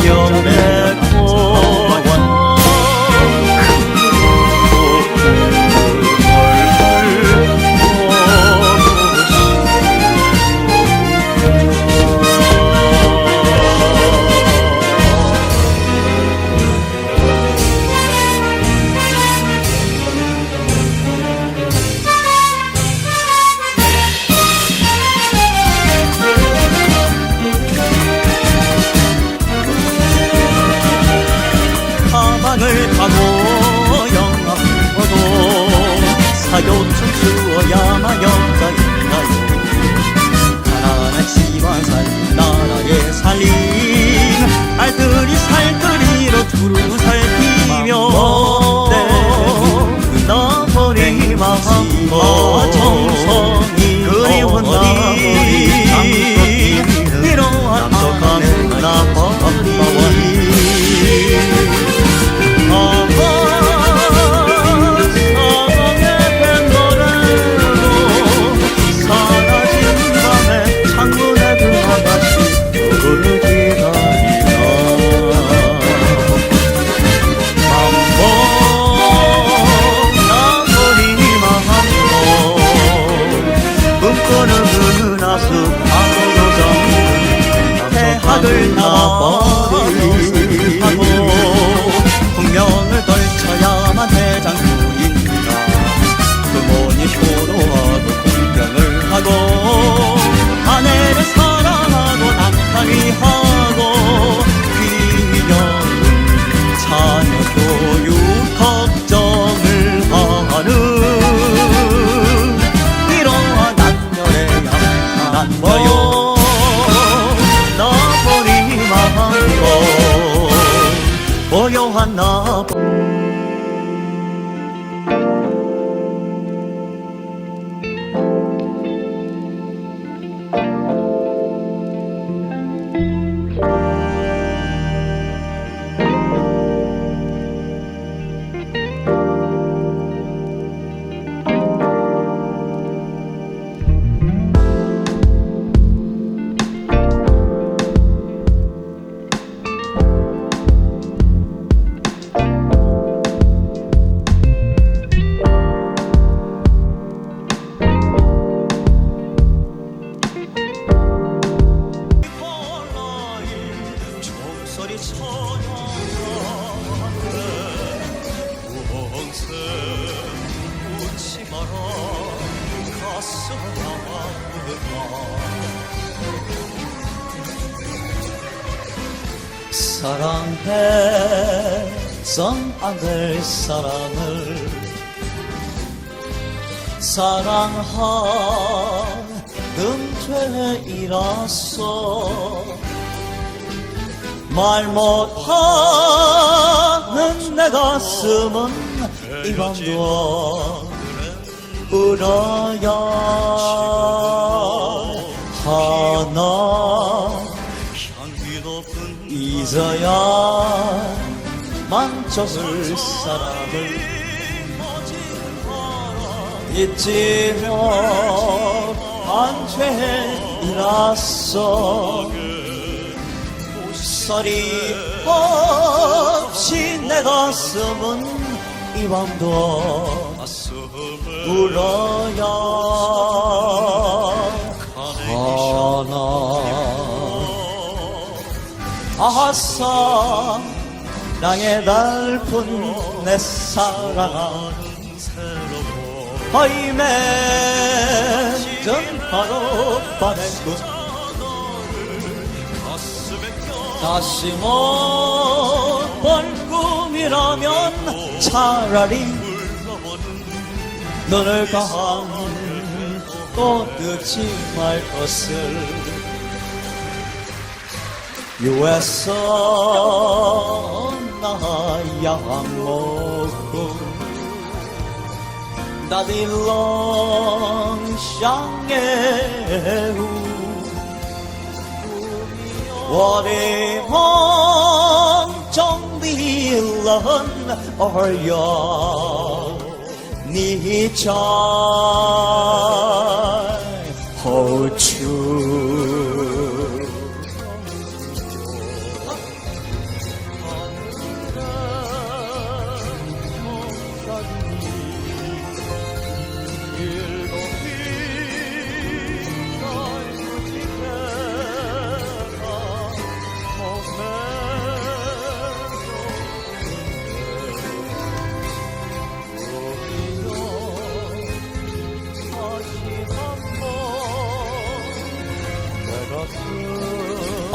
Señor. 寂寞。 고요 사랑해 선 안 될 사랑을. 사랑하는 죄이라서 말 못하는 내 가슴은 이 밤도 울어야 하나 잊어야 만족을 사랑을 잊지 못한 죄이라서 소리 없이 내 가슴은 이 밤도 울어야 하나 아싸 땅에 달픈 내 사랑아 맺은 하룻밤의 꿈 다시 못볼 꿈이라면 차라리 눈을 감고 또 늦지 말 것을. 유에서 나야 먹고 나딜랑 샹에우 워레홍 정빌런 어여 니차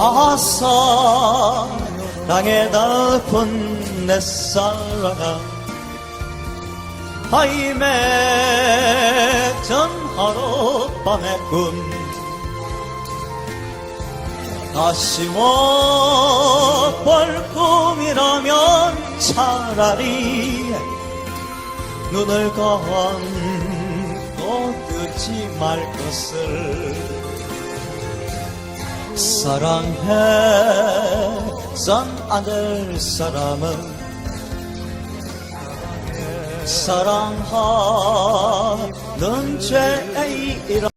아 사랑에 덮은 내 사랑아 하이 맺은 하룻밤의 꿈 다시 못 볼 꿈이라면 차라리 눈을 감고 뜨지 말 것을 사랑해 선 안될 사람은 사랑하는 죄이라